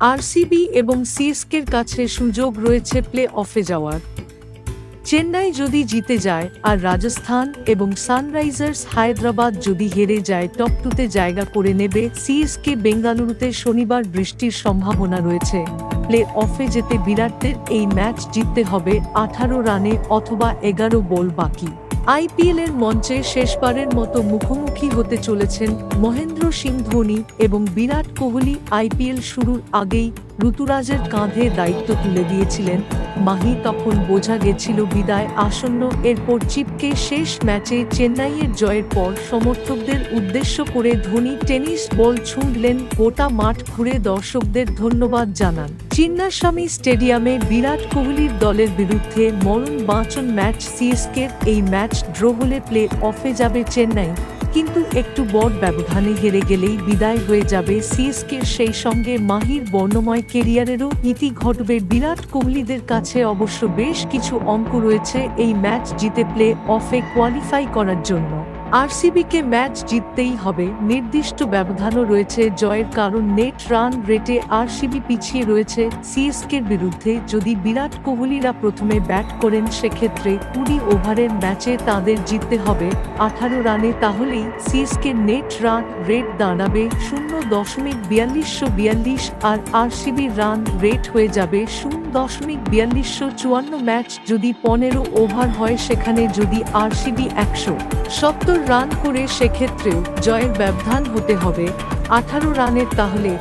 RCB এবং সিএসকের কাছে সুযোগ রয়েছে প্লে অফে যাওয়ার। চেন্নাই যদি জিতে যায় আর রাজস্থান এবং সানরাইজার্স হায়দ্রাবাদ যদি হেরে যায়, টপ টুতে জায়গা করে নেবে সিএসকে বেঙ্গালুরুতে শনিবার বৃষ্টির সম্ভাবনা রয়েছে। প্লে অফে যেতে বিরাটদের এই ম্যাচ জিততে হবে আঠারো রানে অথবা এগারো বল বাকি। আইপিএল এর মঞ্চে শেষবারের মতো মুখোমুখি হতে চলেছেন মহেন্দ্র সিং ধোনি এবং বিরাট কোহলি আইপিএল শুরুর আগেই ঋতুরাজের কাঁধে দায়িত্ব তুলে দিয়েছিলেন। মাহি তখন বোঝা গেছিল বিদায় আসন্ন এরপর চিপকে শেষ ম্যাচে চেন্নাইয়ের জয়ের পর সমর্থকদের উদ্দেশ্য করে ধোনি টেনিস বল ছুঁড়লেন গোটা মাঠ ঘুরে দর্শকদের ধন্যবাদ জানান। চিন্নাস্বামী স্টেডিয়ামে বিরাট কোহলির দলের বিরুদ্ধে মরণ বাঁচন ম্যাচ সিএসকের। এই ম্যাচ ড্র হলে প্লে অফে যাবে চেন্নাই। কিন্তু একটু বড় ব্যবধানে হেরে গেলেই বিদায় হয়ে যাবে সিএসকে সেই সঙ্গে মাহির বর্ণময় কেরিয়ারেরও ইতি ঘটবে বিরাট কোহলিদের কাছে। অবশ্য বেশ কিছু অঙ্ক রয়েছে এই ম্যাচ জিতে প্লে অফে কোয়ালিফাই করার জন্য। আরসিবিকে ম্যাচ জিততেই হবে। নির্দিষ্ট ব্যবধানও রয়েছে জয়ের কারণ। নেট রান রেটে আরসিবি পিছিয়ে রয়েছে সিএসকের বিরুদ্ধে। যদি বিরাট কোহলিরা প্রথমে ব্যাট করেন, সেক্ষেত্রে কুড়ি ওভারের ম্যাচে তাদের জিততে হবে। আঠারো রানে তাহলেই সিএসকের নেট রান রেট দাঁড়াবে শূন্য দশমিক বিয়াল্লিশশো বিয়াল্লিশ আর আরসিবি রান রেট হয়ে যাবে শূন্য দশমিক বিয়াল্লিশশো চুয়ান্ন ম্যাচ যদি পনেরো ওভার হয় সেখানে যদি আরসিবি একশো সত্তর রান করে সেক্ষেত্রেও জয়ের ব্যবধান হতে হবে। আঠারো রানের তাহলে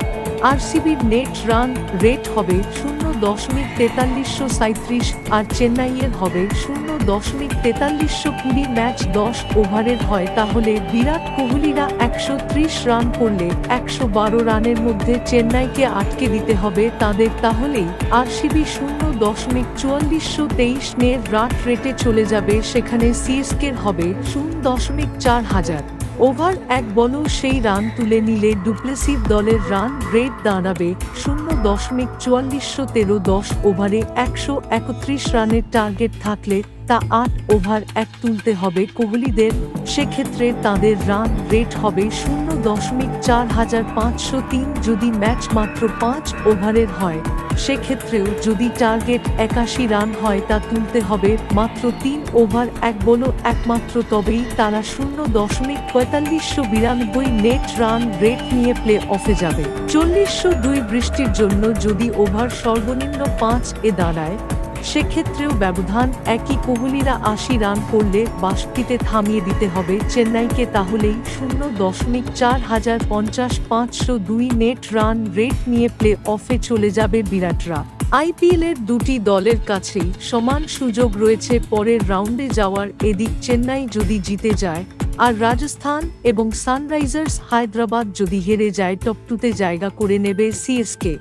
আরসিবির নেট রান রেট হবে শূন্য দশমিক তেতাল্লিশশো সাঁত্রিশ আর চেন্নাইয়ের হবে শূন্য দশমিক তেতাল্লিশশো কুড়ি ম্যাচ দশ ওভারের হয়। তাহলে বিরাট কোহলিরা একশো ত্রিশ রান করলে একশো বারো রানের মধ্যে চেন্নাইকে আটকে দিতে হবে। তাদের তাহলেই আরসিবি শূন্য দশমিক চুয়াল্লিশশো তেইশ নের রাট রেটে চলে যাবে। সেখানে সিএসকের হবে শূন্য দশমিক চার হাজার। ওভার এক বলও সেই রান তুলে নিলে ডুপ্লেসিভ দলের রান রেট দাঁড়াবে শূন্য দশমিক চুয়াল্লিশশো তেরো দশ ওভারে একশো একত্রিশ রানের টার্গেট থাকলে তা আট ওভার এক তুলতে হবে কোহলিদের, সেক্ষেত্রে তাদের রান রেট হবে শূন্য দশমিক চার হাজার পাঁচশো তিন যদি ম্যাচ মাত্র পাঁচ ওভারের হয়। সেক্ষেত্রেও যদি টার্গেট একাশি রান হয় তা তুলতে হবে মাত্র তিন ওভার এক বলো একমাত্র তবেই তারা শূন্য দশমিক পঁয়তাল্লিশশো বিরানব্বই নেট রান রেট নিয়ে প্লে অফে যাবে। চল্লিশশো দুই বৃষ্টির জন্য যদি ওভার সর্বনিম্ন পাঁচ এ দাঁড়ায় সেক্ষেত্রেও ব্যবধান একই কোহলিরা আশি রান করলে বাষ্পটিতে থামিয়ে দিতে হবে চেন্নাইকে তাহলেই শূন্য দশমিক চার হাজার পঞ্চাশ পাঁচশো দুই নেট রান রেট নিয়ে প্লে অফে চলে যাবে বিরাটরা। আইপিএল এর দুটি দলের কাছেই সমান সুযোগ রয়েছে পরের রাউন্ডে যাওয়ার এদিক চেন্নাই যদি জিতে যায় আর রাজস্থান এবং সানরাইজার্স হায়দ্রাবাদ যদি হেরে যায় টপ টুতে জায়গা করে নেবে সিএসকে।